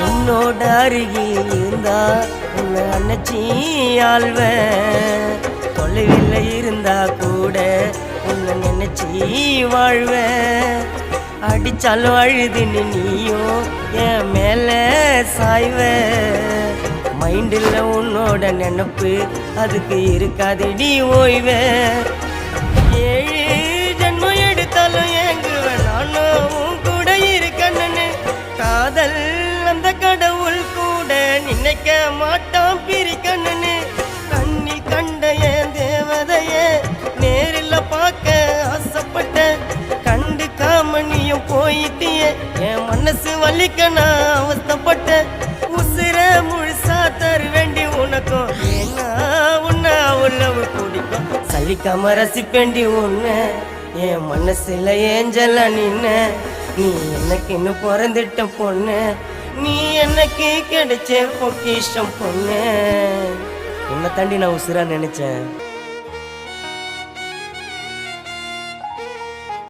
உன்னோட அருகில் இருந்தா உன்னை அணைச்சி ஆழ்வேன் தொலைவில் இருந்தா கூட உன்னை நினைச்சி வாழ்வேன் அடிச்சாலும் அழுதுன்னு நீயும் என் மேல சாய்வ. மைண்டில் உன்னோட நினப்பு அதுக்கு இருக்காதடி ஓய்வ. நினைக்க மாட்டான் பிரிக்கணுன்னு கண்ணி கண்ட என் தேவதைய நேரில் பார்க்க ஆசைப்பட்டேன் கண்டு காமணியும் போயிட்டியே. என் மனசு வலிக்க நான் அவஸ்தப்பட்டேன். உசுர முழுசா தரு வேண்டி உனக்கும். ஏன்னா உன்னை உள்ளவ பிடிக்கும். சலிக்காம ரசிப்பேண்டி உன்ன. என் மனசுல ஏஞ்சல நின்ன. நீ எனக்கு இன்னும் பிறந்துட்ட பொண்ணு. நீ எனக்கு கிடைச்ச பொக்கிஷம் பொண்ணு? உன்னை தாண்டி நான் உசுரா நினைச்சேன்.